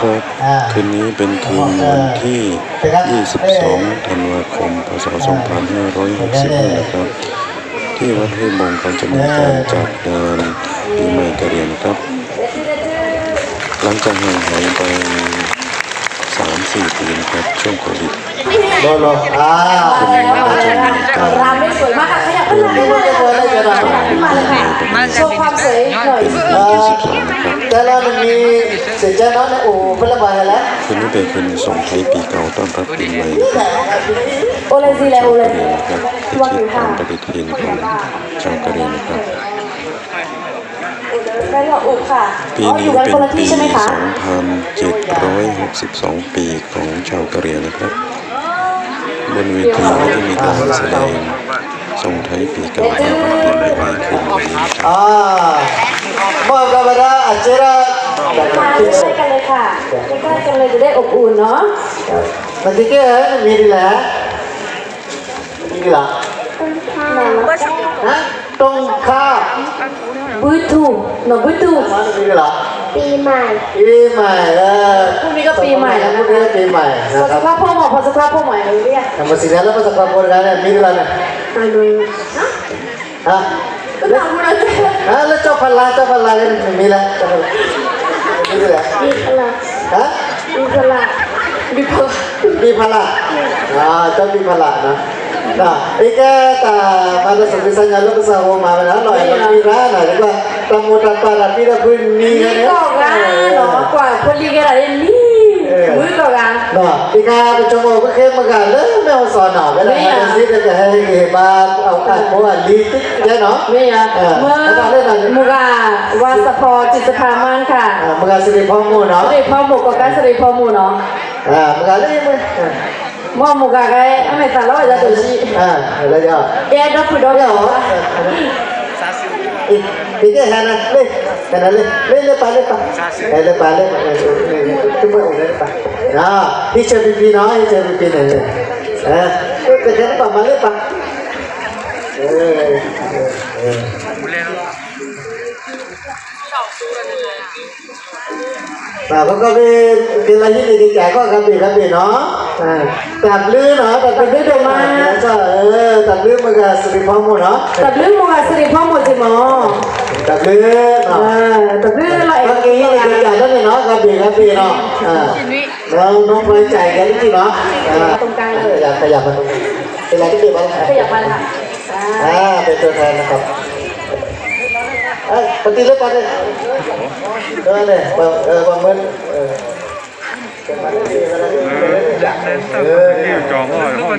ครับอ่าคืนนี้เป็นคืนวันที่ 22 ธันวาคม พศ 2565 นะครับ ที่วัดห้วยบงเขาจะมีการจัดงานปีใหม่กะเหรี่ยงครับ หลังจากห่างหายไป 3-4ปีนะครับช่วงโควิดโลโลอ่าคืนนี้ก็จะมีการรำได้สวยมากค่ะขยับขึ้นมาเลยค่ะขึ้นมาเลยค่ะโชว์ความสวยหน่อยเอ่อ22นะครับแต่ละมันมีเสียงใจน้อยนะโอ้เป็นระบายแล้วคืนนี้เป็นคืนส่งท้ายปีเก่าต้อนรับปีใหม่โอเลซีเลยโอเลกะเหรี่ยงนะครับพิธีการปฏิทินของชาวกะเหรี่ยงนะครับ ได้หรออุค่ะปีอ๋ออนี้ยู่กันเป็คนนละปีที่ใช่ไหมคะ2,762 ปีของชาวกะเหรี่ยงนะครับ บนเวทีก็จะมีการแสดงส่งท้ายปีเก่าต้อนรับปีใหม่ในคืนนี้นะครับอ่ามอบกับบรรดาอาจารย์มาใกล้กันเลยค่ะใกล้กันเลยจะได้อบอุ่นเนาะมันจะแก้มีดีแหละมีดีละฮะตรงข้า บุตูหนอบุตูมันมีดีละปีใหม่ ปีใหม่เออพรุ่งนี้ก็ปีใหม่แล้วนะพรุ่งคะนี้ปีใหม่พนะอคสัรักบพักพ่อหมอพอสักพักพ่อหมอเรียกทำมาสิ่งนั้นแล้วก็สักพักคนกันมีดีละนะมาดูฮะก็ถามคุณอาจารย์ฮะแล้วเจ้าพลาเจ้าพลากันมีละเจ้าพลามีดีละมีพลังฮะมีพลังมีพลังมีพละอ่าเจ้ามีพละนะนะอีกแค่แต่มาในสมัยสัญญาลูกสาวมาเป็นหน่อยมันมีร้านหน่อยแล้วก็ตำมุตตาราพีระพื้นมีมีกันเนี่ยกอกอะเนาะกว่าคนลีกันอะไรนี่มือกอกอะ เนาะอีกแค่เป็นชั่วโมงก็เข้มมากันเลยไม่เอาสอนหน่อไม่ได้ให้ซิดจะให้เก็บมาเอาการเพราะว่าลีติเยอะเนาะไม่อะเมื่อมุกาวาสพอจิตสภามานค่ะอ่ามันก็สิริพ่อมูเนาะสริพ่อหมกกับการสริพ่อมูเนาะอ่ามันก็เลยมึง มอมุกาไกอเมตาแล้วจะตัวชีอ่าแล้วก็เอ็ดดับดอกเดี๋ยวเนาะอีกอีกแค่นั้นเลยแค่นั้นเลยเลยเลยไปเลยไปเลยไปเลยทุกคนเลยไปนะที่เชฟพีเนาะที่เชฟพีเนี่ยเออก็แค่นั้นไปมาเลยไปเออเออแต่เขาก็เป็นเป็นอะไรที่ดีใจก็กระบี่กระบี่เนาะ ตัดลื่นเหรอตัดเป็นลื่นดีมาจ้ะเออตัดลื่นมันก็สิริพรหมดเหรอตัดลื่นมันก็สิริพรหมดจิ๋มตัดลื่นอ่าตัดลื่นอะไรเมื่อกี้เราจะจัดได้เลยเนาะกระบี่กระบี่เนาะอ่าเราน้องไปจ่ายกันที่เนาะตรงกลางเลยขยับมาตรงนี้เป็นไรที่เกี่ยวขยับมาลค่ะอ่าเป็นตัวแทนนะครับเอ้ยปฏิเลิกก่เลยเออเนี่ยบางเออบางเมื่อ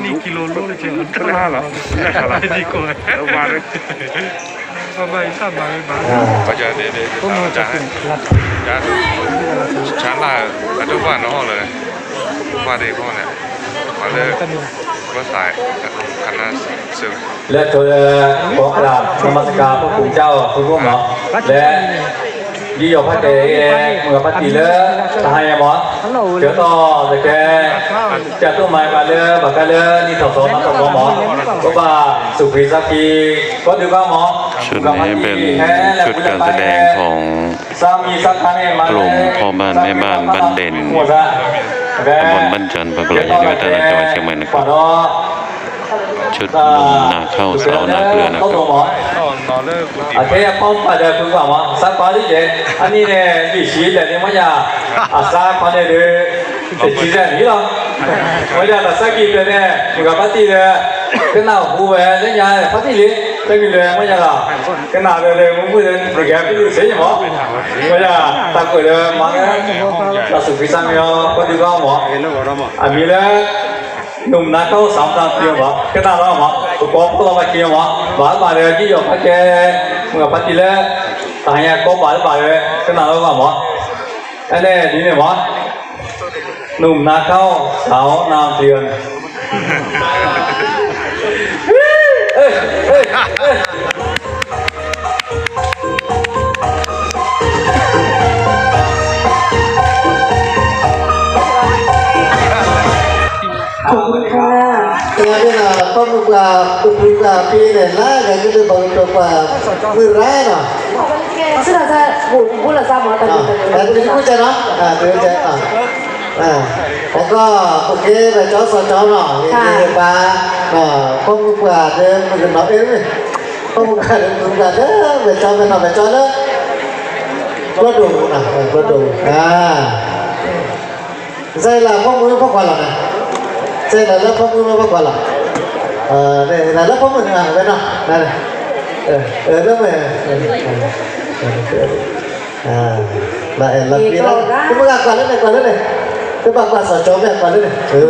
2 kg luôn chứ rất là là là đi coi đâu mà đấy sao vậy sao mà bán bây giờ để để tao trả trả chán là là đâu vào nó rồi qua đây con này qua đây qua tại khả năng sương และตัวของเรานมัสการพระคุณเจ้าคุณพวกหมอและ ตู้ไม้มาเลอบักกะเลอนี่ถอดสอนถอดหมอก็ว่าสุภีสักีก็ดูว่าหมอชุดนี้เป็นชุดการแสดงของสามีสักครั้งมากลุ่มพ่อบ้านแม่บ้านบ้านเด่นตำบลบ้านจันทร์ปรากฏอยู่ในวัฒนจังหวัดเชียงใหม่นะครับ ชุดนุ่มนาข้าวสาวนาเกลือนะครับ นอนนอนเลิกกุฏิ အသေးအပေါင်းပါတယ်ဘုရားမစပ်ပါလိရဲ့အနည်းနဲ့ဒီရှိတယ်ဒီမညာအစားခေါနေတယ်ဒီကြည့်တယ်နီလားဝိဒါလာစကိတဲ့ဒီကပတ်တိတဲ့ကနာဘူပဲလညာပတ်တိလေတကယ်လေမညာလားကနာတယ်လေမမှုတယ်ဒီကပြီးစေရမောဝိဒါတက်ကိုလေမငါလာစုဖိစမ်းရောပဒီကောမောအမီလေ ညုံနာတော့ဆောင်တာပြောပါကတာတော့မှာကောပလာမကျင်းပါဘာပါရကြည့်ရပါကဲဘာတိလဲတာရကောပါပါရကနာတော့မှာအဲ့လေဒီနေ့မှာညုံနာတော့ဆောင်နာပြော pamukla pupukla pile na ganyan din bang ito pa mura na. ซึ่งเราจะบุญบุญละซาหมอตะอ่ากุตะแต่กุตัวนี้พูดใจเนาะอ่าตัวนี้ใจอ่าอ่าแล้วก็โอเคไปจ้อส ออหน่อยนี่ปลาอ่าข้อมือปลาเนมันจะหน่อยเอ้ยข้ออปลาเดินมือปลาเด้ออเออเด้อรถดูนะรถดูอ่าใช่ละข้อมือพวกคนละนะใช่ละแล้วข้อมือพวกละเออเนี่ยแล้วข้อมือเนี่ยไปเนาส่ออเออแล้วไปเออเออ à lại là Thì kia còn đó ra. cái bác quả lên này quả lên này cái bác quả sở chó mẹ quả lên này ừ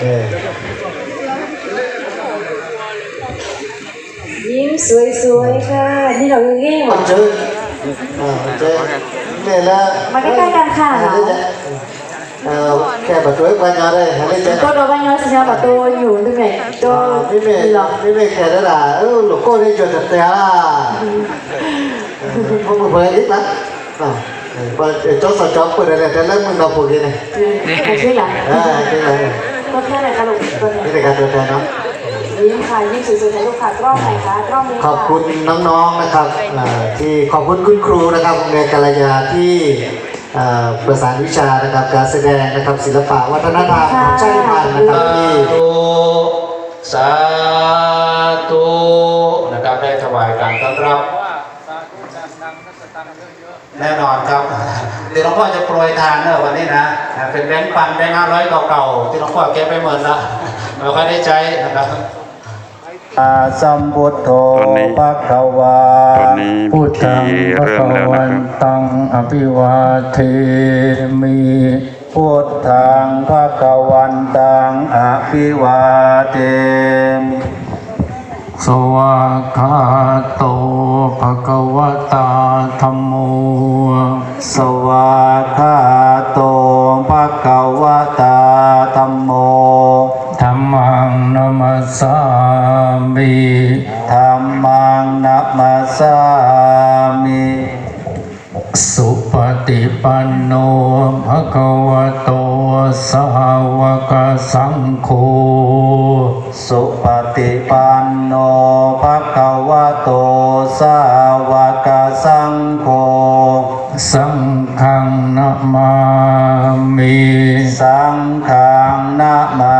Ừ. ยิ้มสวยๆค่ะนี่เราเงี้ยหรอ con chơi à con chơi này là Mà cái cây đàn khả à, hả? đây là- à, kẻ bà chuối qua nhà đây hả đây chơi ก็โดนบ้านย้อนสัญญาประตูอยู่ตรงไหนก็ à, mấy mẹ หรอ mấy mẹ kẻ đó là ừ, lục cô đi chuột thật té à không được phải ít lắm à con chó sở chó của đây này cái lớp mình đọc của kia này ใครช่วยหลัง à cái này ก็แค่ไหนกระดูกตัวนี้ cái này cả tuần nó ยิ้มค่ะยิ้มสวยๆถ่ายรูปค่ะกล้องไหนคะกล้องนี้ขอบคุณน้องๆนะครับอ่าที่ขอบคุณคุณครูนะครับโรงเรียนกาลยาที่อ่า ประสานวิชานะครับการแสดงนะครับศิลปะวัฒนธรรมของชาติพันธุ์นะครับที่สาธุนะครับได้ถวายการต้อนรับแน่นอนครับเดี๋ยวหลวงพ่อจะโปรยทานเนอะวันนี้นะอ่าเป็นแบงค์พันแบงค์ห้าร้อยเก่าๆที่หลวงพ่อเก็บไปหมดละไม่ค่อยได้ใช้นะครับ สัมพุทโธตอนนี้ภะคะวาตอนนี้พุทธังพิธีภะเริ่มคะแล้วนะครับวันตังอภิวาเทมิพุทธังภะคะวันตังอภิวาเทมิสวากขาโตภะคะวตาธัมโมสวากขาโตภะคะวตาธัมโม ธรรมังนัมสสามิธรรมังนัมสสามิสุปฏิปันโนภะคะวะโตสาวกสังโฆสุปฏิปันโนภะคะวะโตสาวกสังโฆสังฆังนะมามิสังฆังนะมา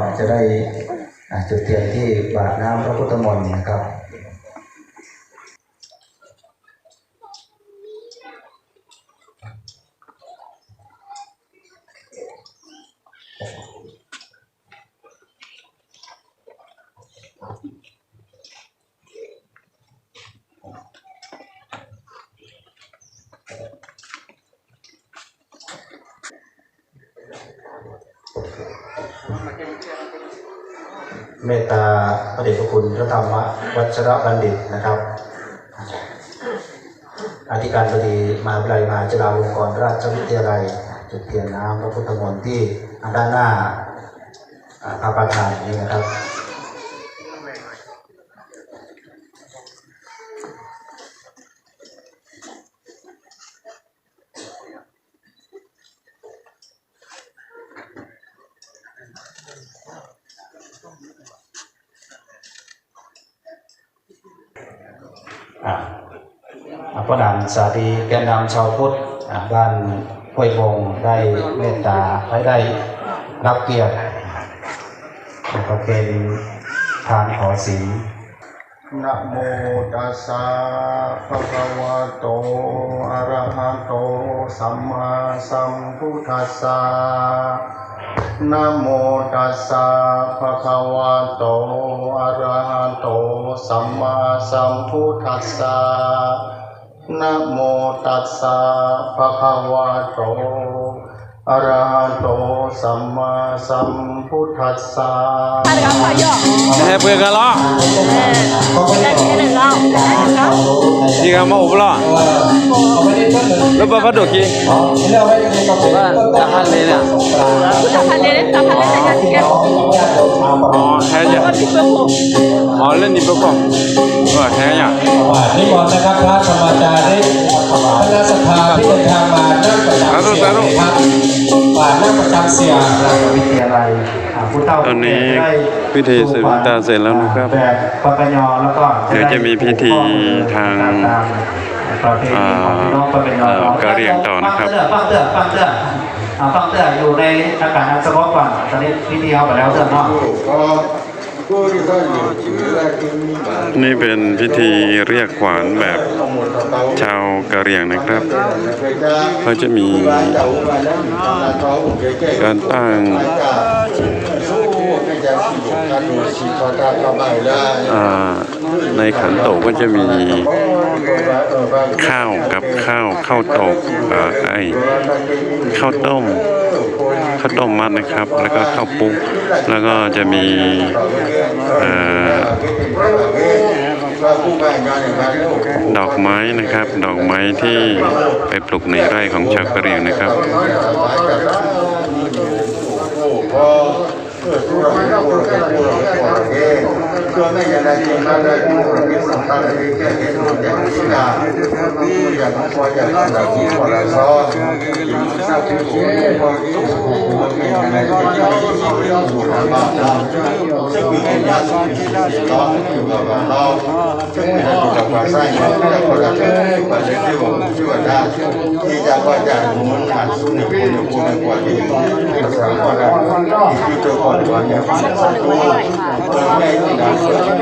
จะได้จุดเทียนที่บาดน้ำพระพุทธมนต์นะครับ มตตาพระเดชพระคุณพระธรรมวัชรบัณฑิตนะครับ อธิการบดีมหาวิทยาลัยมหาจุฬาลงกรณราชวิทยาลัย จุดเทียนน้ำพระพุทธมนต์ที่ด้านหน้าอ่าพระประธานนี้นะครับ อ่าอ่าพระนามสาธีแกนนำชาวพุทธอ่าบ้านห้วยบงได้เมตตาให้ได้รับเกียรติก็เป็นทานขอศีลนะโมตัสสะภะคะวะโต อะระหะโต สัมมาสัมพุทธัสสะนะโมตัสสะภะคะวะโต อะระหะโตสัมมาสัมพุทธัสสะนะโมตัสสะภะคะวะโตอะระหะโตสัมมาสัม พุทธัสสะ Hãy subscribe cho kênh Ghiền Mì Gõ Để không bỏ lỡ những video hấp dẫn Lúc bắt bắt được gì? Tahan lên nè. Ờ, thế nhỉ? Ờ, lên đi bước không? Ờ, thế nhỉ? นิมนต์นะครับพระธรรมจาริกคณะสภาที่เดินทางมานั่งประจำเสียงนะครับ มานั่งประจำเสียงวิทยาลัยอ่าผู้เฒ่าตอนนี้ได้พิธีสืบตาเสร็จแล้วนะครับแบบปปยแล้วก็เดี๋ยวจะมีพิธีทางตามประเพณีของพี่น้องปปยเอ่อกะเหรี่ยงต่อนะครับฟังเตือนฟังเตือนฟังเตือนอ่าฟังเตือนอยู่ในอากาศอันสงบก่อนตอนนี้พิธีเขาไปแล้วเตือนเนาะ นี่เป็นพิธีเรียกขวานแบบชาวกะเหรี่ยงนะครับเขาจะมีการตั้งในขันโตกก็จะมีข้าวกับข้าวข้าวตกเอ่อไอข้าวต้ม ข้าวต้มมัดนะครับ แล้วก็ข้าวปุ๊กแล้วก็จะมีดอกไม้นะครับ ดอกไม้ที่ไปปลูกในไร่ของชาวกะเหรี่ยงนะครับ นี่เป็นอันนี้แบบว่าไม่เคยเห็นแล้วนะเนี่ยอันนี้ของเก่ามาบุมาบารังใช่ไหมใจ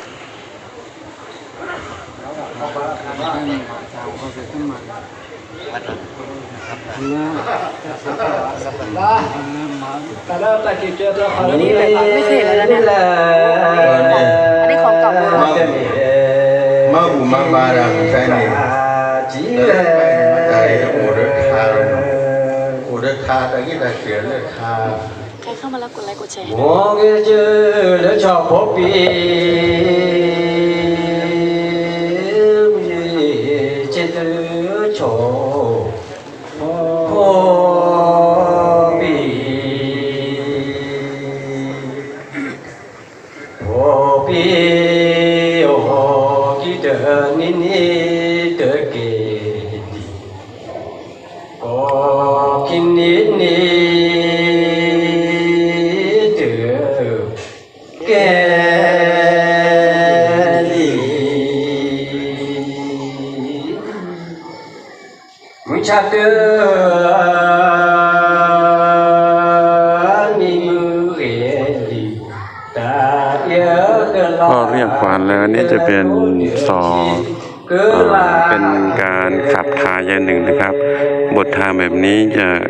ไม่เคยเลยแล้วนี่ยอันนี้ของเก่า Mabu mabara mutane da bayan mutane da orar karin orar ka da gida ke ka ใครเข้ามาแล้วกดไลค์กดแชร์ มองเจอแล้วชอบพบปี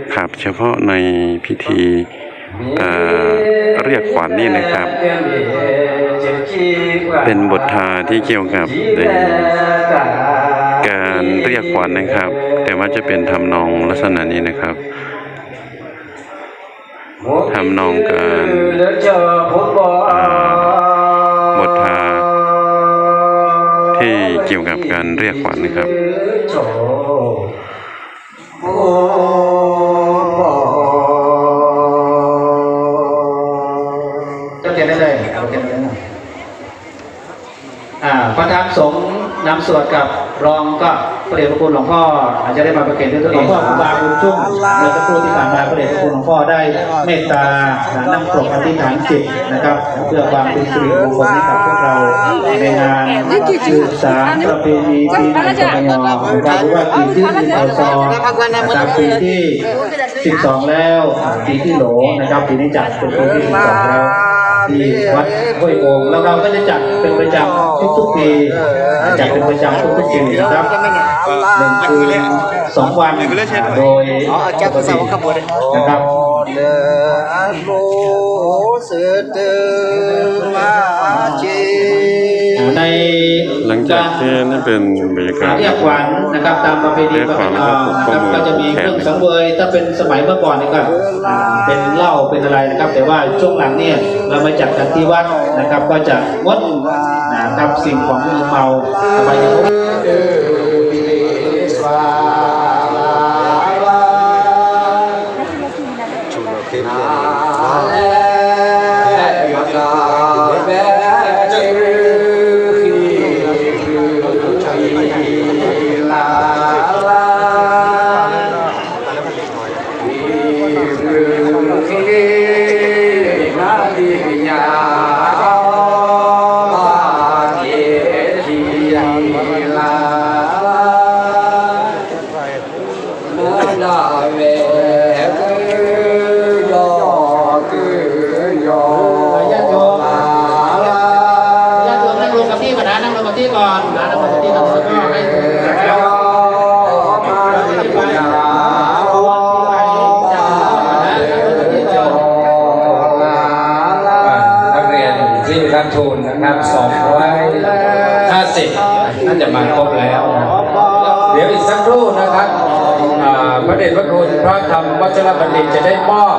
จะขับ เฉพาะในพิธีเรียกขวัญนี่นะครับ เป็นบททาที่เกี่ยวกับการเรียกขวัญนะครับ แต่ว่าจะเป็นทำนองลักษณะนี้นะครับทำนองการบททาที่เกี่ยวกับการเรียกขวัญนะครับ สงฆ์นำสวดกับรองก็พระเดชพระคุณหลวงพ่ออาจจะได้มาประเคนด้วยตัวเองหลวงพ่อครูบาบุญชุ่มเมื่อสักครู่ที่ผ่านมาพระเดชพระคุณหลวงพ่อได้เมตตานำปลกอธิษฐานจิตนะครับ เพื่อความเป็นสิริมงคลให้กับพวกเราในงานสืบสารประเพณีปีใหม่กมยนะครับหรือว่าปีที่หนึ่งพศนะครับปีที่ 12 แล้วอ่าปีที่โหลนะครับปีนี้จัดเป็นปีที่12แล้ว ที่วัดห้วยโอ่งแล้วเราก็จะจัดเป็นประจำทุกๆปีจัดเป็นประจำทุกๆปีนะครับหนึ่งคืนสองวันโดยปกตินะครับโมสือเตมาจีใน หลังจากที่นั่นเป็นบรรยากาศเรียกขวัญนะครับตามประเพณีเรียกขวัญแล้วก็ผูกข้อมือก็จะมีเครื่องสังเวยถ้าเป็นสมัยเมื่อก่อนนี่ก็อ่าเป็นเหล้าเป็นอะไรนะครับ แต่ว่าช่วงหลังเนี่ยเรามาจัดกันที่วัดนะครับ ก็จะงดนะครับสิ่งของมึนเมาอบายมุข ญ พระเดชพระคุณพระธรรมวัชรบัณฑิตจะได้มอบ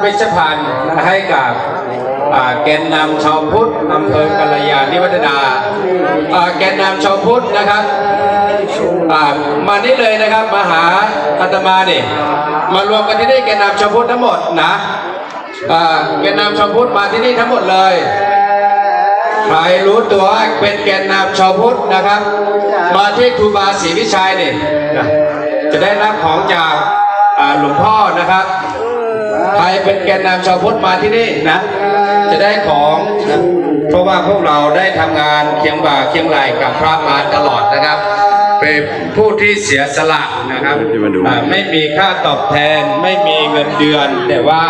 เวชภัณฑ์ให้กับแกนนำชาวพุทธอำเภอกัลยาณิวัฒนาแกนนำชาวพุทธนะครับมานี่เลยนะครับมาหาอาตมาเนี่ยมารวมกันที่นี่แกนนำชาวพุทธทั้งหมดนะแกนนำชาวพุทธมาที่นี่ทั้งหมดเลยใครรู้ตัวเป็นแกนนำชาวพุทธนะครับ มาที่ครูบาศรีวิชัยเนี่ย จะได้รับของจากอ่าหลวงพ่อนะครับ ใครเป็นแกนนำชาวพุทธมาที่นี่นะ จะได้ของนะเพราะว่าพวกเราได้ทำงานเคียงบ่าเคียงไหลกับพระมาตลอดนะครับ เป็นผู้ที่เสียสละนะครับที่มาดูอ่าไม่มีค่าตอบแทนไม่มีเงินเดือน แต่ว่า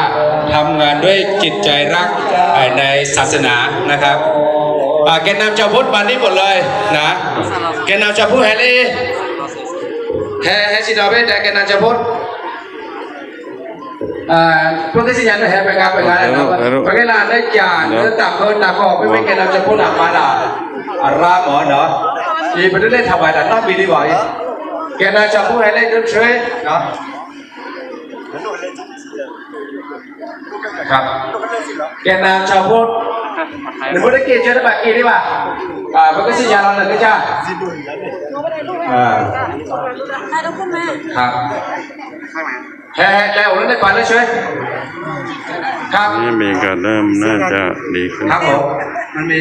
ทำงานด้วยจิตใจรักเอ่อในศาสนานะครับอ่าแกนนำชาวพุทธมานี่หมดเลยนะ แกนนำชาวพุทธแฮร์รี่ แฮแฮสิดอเบแต่แกนนำชาวพุทธอ่าพวกที่สิญญาณแฮไปงานไปงานนะครับไปงานได้จานเนื้อตับเพิ่นตับออกไม่ไม่แกนนำชาวพุทธอะมาด่าอาราหมอเนาะอีไปเล่นทำไมแต่น่าบีดีกว่าอีกแกนนำชาวพุทธแฮร์รี่เดินช่วยเนาะครับแกนนำชาวพุทธหรือพุทธกิจเชิญบัตรกีดีป่ะ อ่าพระกษัตริย์ยาเราหนึ่งก็จ้าอ่าให้ต้องคุณแม่ครับแฮ่แฮ่โอ้แล้วได้ปันได้ช่วยครับนี่บรรยากาศเริ่มน่าจะดีขึ้นครับผมมันมี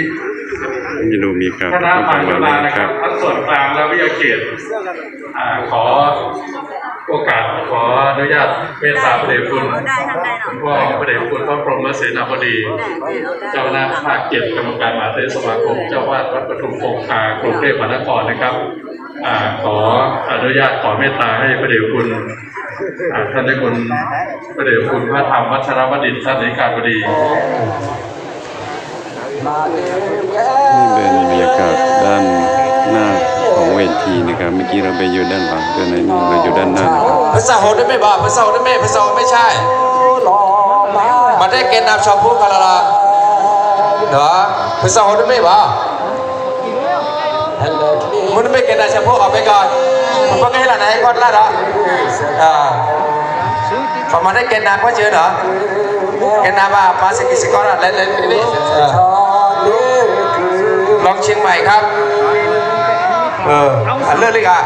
จะดูมีการคณะต้องฝ่าการยมามาเลยนะคครัรับบทั้งส่วนกลางและวิทยาเขตอ่าขอ โอกาสขออนุญาตเมตตาพระเดชคุณได้ทางใดหรอคุณพ่อพระเดชคุณพระพรหมเสนาบดีเจ้าคณะภาคเจ็ดกรรมการมหาเถรสมาคม เจ้าวาดวัดปทุมคงคากรุงเทพมหานครนะครับอ่าขออนุญาตขอเมตตาให้พระเดชคุณอ่าท่านได้คุณพระเดชคุณพระธรรมวัชรวดินทร์ท่านนิการบดีนี่เป็นบรรยากาศด้านหน้าของเวทีนะครับเมื่อกี้เราไปอยู่ด้านหลังแต่ในนี้เราอยู่ด้านหน้านะครับภาษาโหดได้ไหมบ่าภาษาโหดได้ไหมภาษาโหดไม่ใช่มาได้แกนนำชาวพุทธกันและล่ะเนาะภาษาโหดได้ไหมบ่ามันไม่แกนนำชาวพุทธออกไปก่อนมันก็ให้ละไหนก็ละเหรออ่าพอมาได้แกนนำก็เจอเหรอแกนนำว่ามาสกิสกอร์เล่นเล่นไปดิลองเชียงใหม่ครับ เอออันเลิศเลยอะ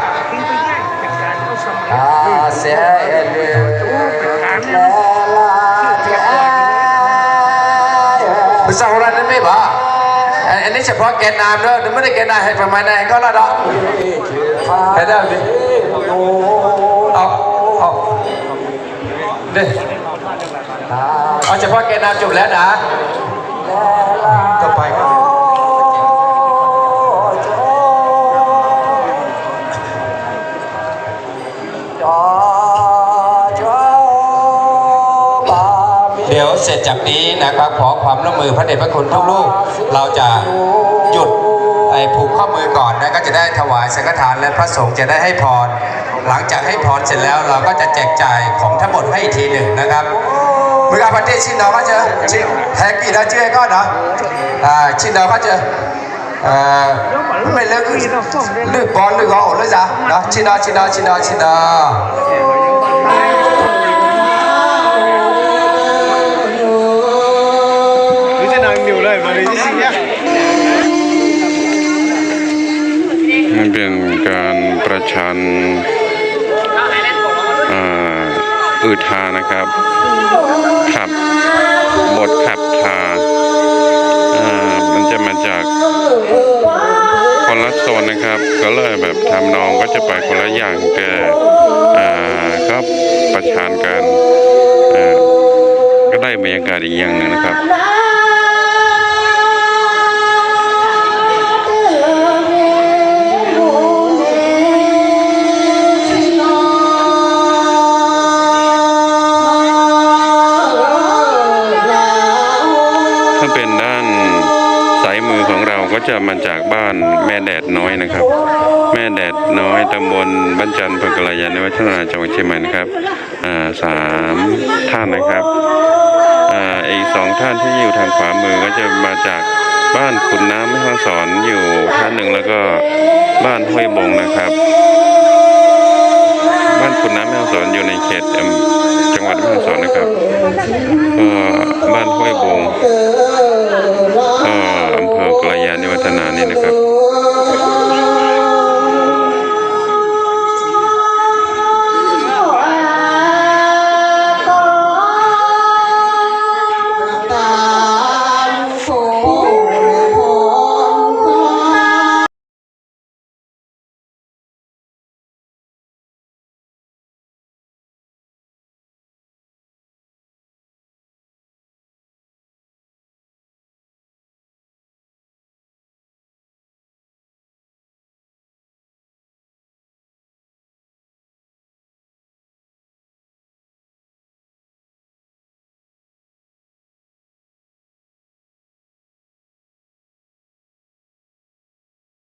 Besar orang ni ba? อันนั้นไม่บ้าอันนี้เฉพาะแกนนำเนอะไม่ได้แกนนำให้ประมาณไหนก็ละดอกให้ได้ดิเอาเอาเด้เอาเฉพาะแกนนำจบแล้วนะต่อไป เสร็จจากนี้นะครับขอความร่วมมือพระเดชพระคุณทุกลูก เราจะหยุดไอ้ผูกข้อมือก่อนนะก็จะได้ถวายสังฆทานและพระสงฆ์จะได้ให้พร หลังจากให้พรเสร็จแล้วเราก็จะแจกจ่ายของทั้งหมดให้อีกทีหนึ่งนะครับมืออาประเทศชินเราก็จะชิแฮกกี่นะชื่อก็เนาะชินเราก็จะเอ่อไม่เลิกเลึกบอลลึกเอาเลยจ้ะนาะชินเราชินเราชินเราชินเรา เป็นการประชันอ่าอืทานะครับขับบทขับทาอ่ามันจะมาจากคนละโซนนะครับ ก็เลยแบบทำนองก็จะไปคนละอย่างแต่อ่าก็ประชันกันอ่าก็ได้บรรยากาศอีกอย่างหนึ่งนะครับ จะมาจากบ้านแม่แดดน้อยนะครับ แม่แดดน้อยตำบลบ้านจันทร์พกลายาในวัฒนาจังหวัดเชียงใหม่นะครับอ่าสามท่านนะครับอ่าอีกสองท่านที่อยู่ทางขวามือก็จะมาจากบ้านขุนน้ำแม่ฮ่องสอนอยู่ท่านหนึ่งแล้วก็บ้านห้วยบงนะครับ บ้านขุนน้ำแม่ฮ่องสอนอยู่ในเขต งหวัดแม่ฮ่องสอนนะครับบ้านห้วยบงอำเภอกระยานิวัฒนานี่นะครับ